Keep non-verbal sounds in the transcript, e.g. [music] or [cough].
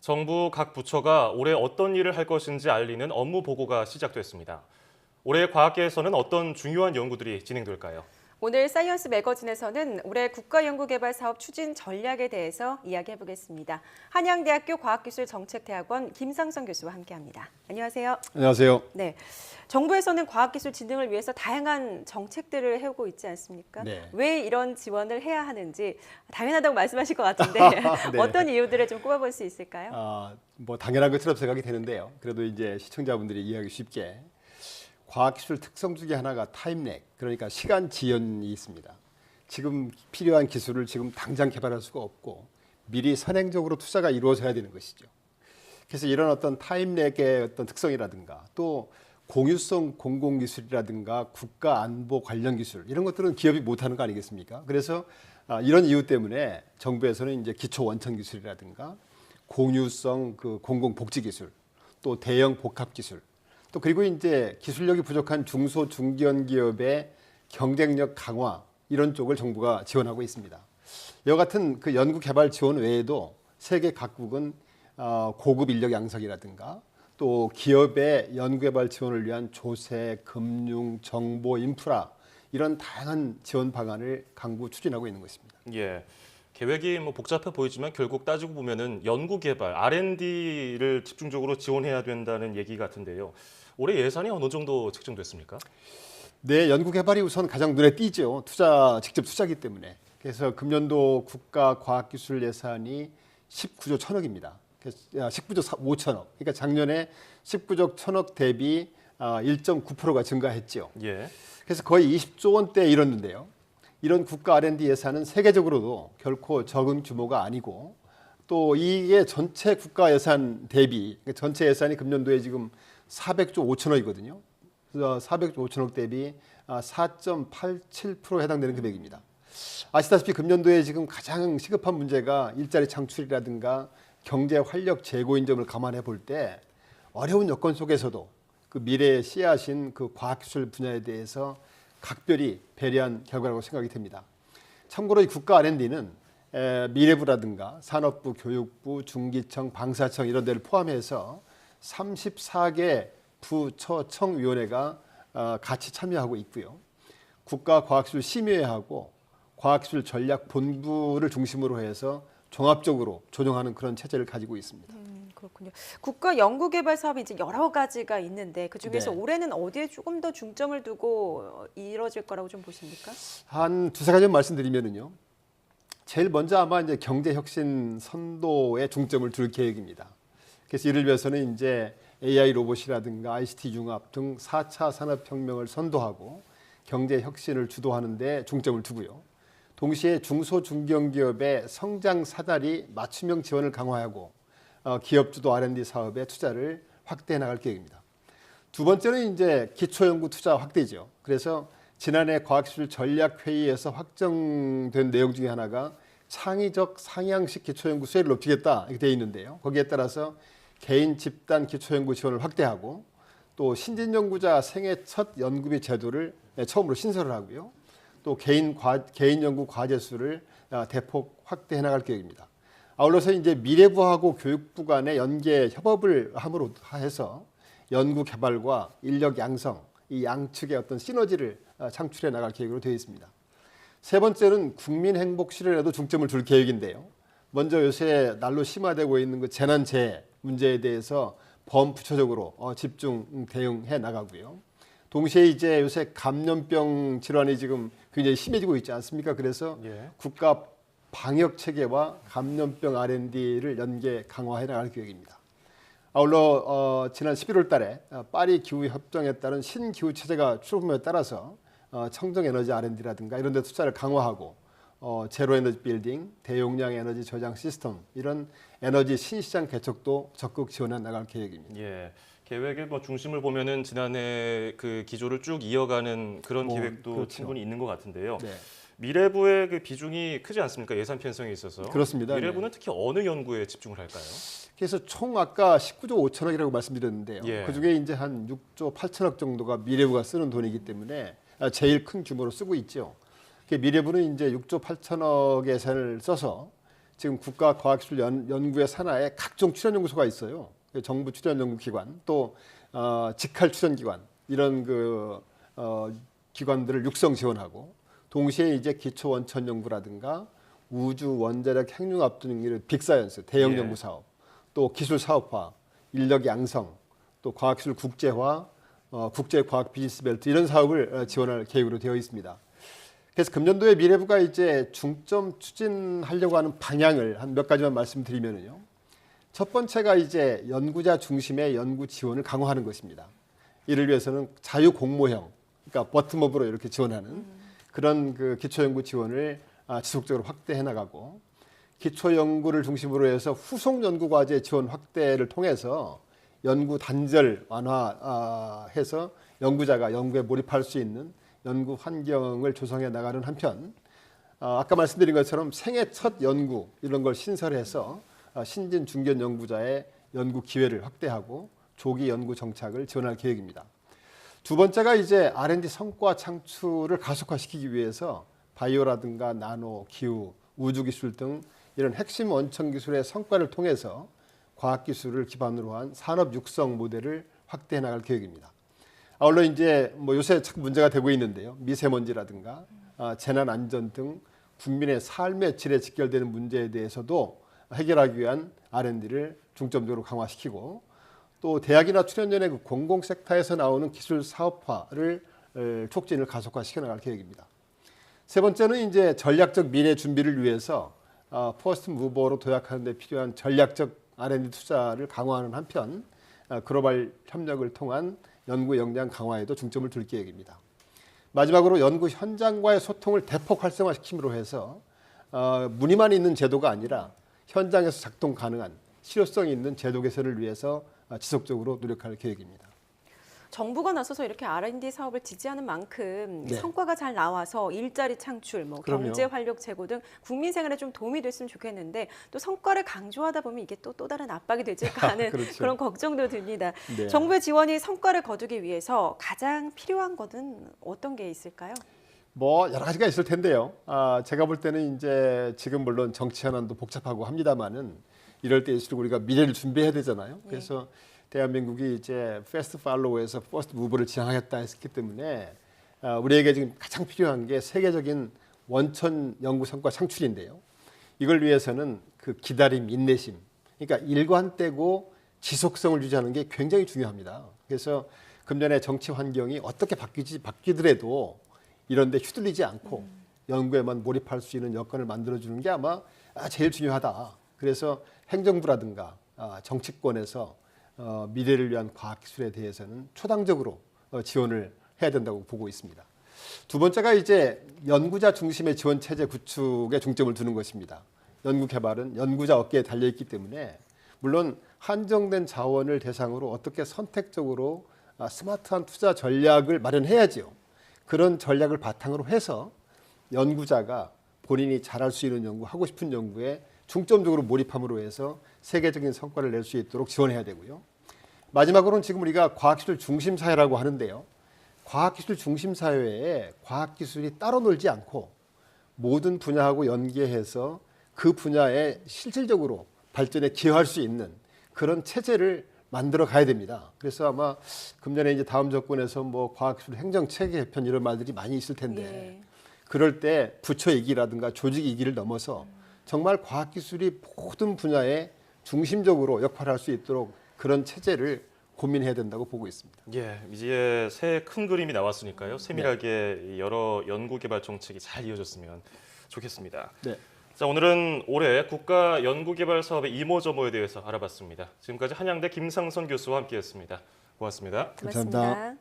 정부 각 부처가 올해 어떤 일을 할 것인지 알리는 업무 보고가 시작됐습니다. 올해 과학계에서는 어떤 중요한 연구들이 진행될까요? 오늘 사이언스 매거진에서는 올해 국가연구개발 사업 추진 전략에 대해서 이야기해 보겠습니다. 한양대학교 과학기술정책대학원 김상성 교수와 함께합니다. 안녕하세요. 안녕하세요. 네, 정부에서는 과학기술 진흥을 위해서 다양한 정책들을 해오고 있지 않습니까? 네. 왜 이런 지원을 해야 하는지 당연하다고 말씀하실 것 같은데 [laughs] 네. [laughs] 어떤 이유들을 좀 꼽아볼 수 있을까요? 아, 뭐 당연한 것처럼 생각이 되는데요. 그래도 이제 시청자분들이 이해하기 쉽게 과학기술 특성 중에 하나가 타임렉, 그러니까 시간 지연이 있습니다. 지금 필요한 기술을 지금 당장 개발할 수가 없고 미리 선행적으로 투자가 이루어져야 되는 것이죠. 그래서 이런 어떤 타임렉의 어떤 특성이라든가 또 공유성 공공기술이라든가 국가 안보 관련 기술 이런 것들은 기업이 못하는 거 아니겠습니까? 그래서 아, 이런 이유 때문에 정부에서는 이제 기초 원천 기술이라든가 공유성 그 공공복지 기술 또 대형 복합 기술 또 그리고 이제 기술력이 부족한 중소 중견 기업의 경쟁력 강화 이런 쪽을 정부가 지원하고 있습니다. 이와 같은 그 연구 개발 지원 외에도 세계 각국은 어, 고급 인력 양성이라든가 또 기업의 연구 개발 지원을 위한 조세, 금융, 정보, 인프라 이런 다양한 지원 방안을 강구 추진하고 있는 것입니다. 예. 계획이 뭐 복잡해 보이지만 결국 따지고 보면은 연구 개발 R&D를 집중적으로 지원해야 된다는 얘기 같은데요. 올해 예산이 어느 정도 책정됐습니까? 네, 연구 개발이 우선 가장 눈에 띄죠. 투자 직접 투자기 때문에. 그래서 금년도 국가 과학기술 예산이 19조 천억입니다. 그래서 19조 5천억. 그러니까 작년에 19조 천억 대비 1.9%가 증가했죠. 예. 그래서 거의 20조 원대에 이뤘는데요. 이런 국가 R&D 예산은 세계적으로도 결코 적은 규모가 아니고 또 이게 전체 국가 예산 대비 그러니까 전체 예산이 금년도에 지금 400조 5천억이거든요. 그래서 400조 5천억 대비 4.87% 해당되는 금액입니다. 아시다시피 금년도에 지금 가장 시급한 문제가 일자리 창출이라든가 경제 활력 제고인 점을 감안해 볼 때 어려운 여건 속에서도 그 미래의 씨앗인 그 과학기술 분야에 대해서 각별히 배려한 결과라고 생각이 됩니다. 참고로 이 국가 R&D는 미래부라든가 산업부, 교육부, 중기청, 방사청 이런 데를 포함해서 34개 부처청위원회가 어, 같이 참여하고 있고요. 국가과학기술 심의회하고 과학기술 전략 본부를 중심으로 해서 종합적으로 조정하는 그런 체제를 가지고 있습니다. 음, 그렇군요. 국가 연구개발 사업이 이제 여러 가지가 있는데 그 중에서 네. 올해는 어디에 조금 더 중점을 두고 이뤄질 거라고 좀 보십니까? 한 두세 가지 말씀드리면은요. 제일 먼저 아마 이제 경제 혁신 선도에 중점을 둘 계획입니다. 그래서 이를 위해서는 이제 AI 로봇이라든가 ICT 융합 등 4차 산업혁명을 선도하고 경제 혁신을 주도하는 데 중점을 두고요. 동시에 중소 중견기업의 성장 사다리 맞춤형 지원을 강화하고 어, 기업 주도 R&D 사업에 투자를 확대해 나갈 계획입니다. 두 번째는 이제 기초연구 투자 확대죠. 그래서 지난해 과학기술 전략회의에서 확정된 내용 중에 하나가 창의적 상향식 기초연구 수혜를 높이겠다 이렇게 되어 있는데요. 거기에 따라서 개인 집단 기초연구 지원을 확대하고 또 신진 연구자 생애 첫 연구비 제도를 처음으로 신설을 하고요. 또 개인 과, 개인 연구 과제 수를 아, 대폭 확대해 나갈 계획입니다. 아울러서 이제 미래부하고 교육부 간의 연계 협업을 함으로 해서 연구 개발과 인력 양성 이 양측의 어떤 시너지를 아, 창출해 나갈 계획으로 되어 있습니다. 세 번째는 국민 행복 실현에도 중점을 둘 계획인데요. 먼저 요새 날로 심화되고 있는 그 재난 재해 문제에 대해서 범부처적으로 어, 집중 대응해 나가고요. 동시에 이제 요새 감염병 질환이 지금 굉장히 심해지고 있지 않습니까? 그래서 예. 국가 방역 체계와 감염병 R&D를 연계 강화해 나갈 계획입니다. 아울러 어, 지난 11월 달에 어, 파리 기후 협정에 따른 신기후 체제가 출범에 따라서 어, 청정 에너지 R&D라든가 이런 데 투자를 강화하고 어, 제로 에너지 빌딩, 대용량 에너지 저장 시스템 이런 에너지 신시장 개척도 적극 지원해 나갈 계획입니다. 예. 계획의 뭐 중심을 보면은 지난해 그 기조를 쭉 이어가는 그런 뭐, 계획도 그렇죠. 충분히 있는 것 같은데요. 네. 미래부의 그 비중이 크지 않습니까? 예산 편성에 있어서. 그렇습니다. 미래부는 특히 어느 연구에 집중을 할까요? 그래서 총 아까 19조 5천억이라고 말씀드렸는데요. 예. 그중에 이제 한 6조 8천억 정도가 미래부가 쓰는 돈이기 때문에 아, 제일 큰 규모로 쓰고 있죠. 그 미래부는 이제 6조 8천억 예산을 써서 지금 국가과학기술연구의 산하에 각종 출연연구소가 있어요. 정부 출연연구기관 또 어, 직할 출연기관 이런 그 어, 기관들을 육성 지원하고 동시에 이제 기초 원천 연구라든가 우주 원자력 핵융 합 등 이런 빅사이언스 대형 예. 연구 사업 또 기술 사업화 인력 양성 또 과학기술 국제화 어, 국제 과학 비즈니스 벨트 이런 사업을 어, 지원할 계획으로 되어 있습니다. 그래서 금년도에 미래부가 이제 중점 추진하려고 하는 방향을 한 몇 가지만 말씀드리면요. 첫 번째가 이제 연구자 중심의 연구 지원을 강화하는 것입니다. 이를 위해서는 자유 공모형, 그러니까 버텀업으로 이렇게 지원하는 그런 그 기초 연구 지원을 아, 지속적으로 확대해 나가고 기초 연구를 중심으로 해서 후속 연구 과제 지원 확대를 통해서 연구 단절 완화해서 연구자가 연구에 몰입할 수 있는 연구 환경을 조성해 나가는 한편 아, 아까 말씀드린 것처럼 생애 첫 연구 이런 걸 신설해서 아, 신진 중견 연구자의 연구 기회를 확대하고 조기 연구 정착을 지원할 계획입니다. 두 번째가 이제 R&D 성과 창출을 가속화시키기 위해서 바이오라든가 나노, 기후, 우주 기술 등 이런 핵심 원천 기술의 성과를 통해서 과학 기술을 기반으로 한 산업 육성 모델을 확대해 나갈 계획입니다. 아울러 이제 뭐 요새 참 문제가 되고 있는데요. 미세먼지라든가 아, 재난 안전 등 국민의 삶의 질에 직결되는 문제에 대해서도 해결하기 위한 R&D를 중점적으로 강화시키고 또 대학이나 출연연의 그 공공 섹터에서 나오는 기술 사업화를 에, 촉진을 가속화시켜 나갈 계획입니다. 세 번째는 이제 전략적 미래 준비를 위해서 어, 퍼스트 무버로 도약하는 데 필요한 전략적 R&D 투자를 강화하는 한편 어, 글로벌 협력을 통한 연구 역량 강화에도 중점을 둘 계획입니다. 마지막으로 연구 현장과의 소통을 대폭 활성화시킴으로 해서 어, 문의만 있는 제도가 아니라 현장에서 작동 가능한 실효성 있는 제도 개선을 위해서 어, 지속적으로 노력할 계획입니다. 정부가 나서서 이렇게 R&D 사업을 지지하는 만큼 네. 성과가 잘 나와서 일자리 창출, 뭐 그럼요. 경제 활력 제고 등 국민 생활에 좀 도움이 됐으면 좋겠는데 또 성과를 강조하다 보면 이게 또또 다른 압박이 되질까 [laughs] 하는 그렇죠. 그런 걱정도 듭니다. 네. 정부의 지원이 성과를 거두기 위해서 가장 필요한 것은 어떤 게 있을까요? 뭐 여러 가지가 있을 텐데요. 아, 제가 볼 때는 이제 지금 물론 정치 현안도 복잡하고 합니다만은 이럴 때일수록 우리가 미래를 준비해야 되잖아요. 그래서 대한민국이 이제 패스트 팔로우에서 퍼스트 무브를 지향하겠다 했기 때문에 아, 우리에게 지금 가장 필요한 게 세계적인 원천 연구 성과 창출인데요. 이걸 위해서는 그 기다림, 인내심, 그러니까 일관되고 지속성을 유지하는 게 굉장히 중요합니다. 그래서 금년의 정치 환경이 어떻게 바뀌지 바뀌더라도 이런데 휘둘리지 않고 연구에만 몰입할 수 있는 여건을 만들어주는 게 아마 아, 제일 중요하다. 그래서 행정부라든가 아, 정치권에서 어, 미래를 위한 과학기술에 대해서는 초당적으로 어, 지원을 해야 된다고 보고 있습니다. 두 번째가 이제 연구자 중심의 지원 체제 구축에 중점을 두는 것입니다. 연구 개발은 연구자 어깨에 달려 있기 때문에 물론 한정된 자원을 대상으로 어떻게 선택적으로 아, 스마트한 투자 전략을 마련해야지요. 그런 전략을 바탕으로 해서 연구자가 본인이 잘할 수 있는 연구, 하고 싶은 연구에 중점적으로 몰입함으로 해서 세계적인 성과를 낼 수 있도록 지원해야 되고요. 마지막으로는 지금 우리가 과학기술 중심 사회라고 하는데요. 과학기술 중심 사회에 과학기술이 따로 놀지 않고 모든 분야하고 연계해서 그 분야에 실질적으로 발전에 기여할 수 있는 그런 체제를 만들어 가야 됩니다. 그래서 아마 금년에 이제 다음 정권에서 뭐 과학기술 행정 체계 개편 이런 말들이 많이 있을 텐데 예. 그럴 때 부처 이기라든가 조직 이기를 넘어서 정말 과학기술이 모든 분야에 중심적으로 역할을 할 수 있도록 그런 체제를 고민해야 된다고 보고 있습니다. 예, 이제 새 큰 그림이 나왔으니까요. 세밀하게 네. 이 여러 연구 개발 정책이 잘 이어졌으면 좋겠습니다. 네. 자, 오늘은 올해 국가 연구 개발 사업의 이모저모에 대해서 알아봤습니다. 지금까지 한양대 김상선 교수와 함께했습니다. 고맙습니다. 감사합니다. 고맙습니다.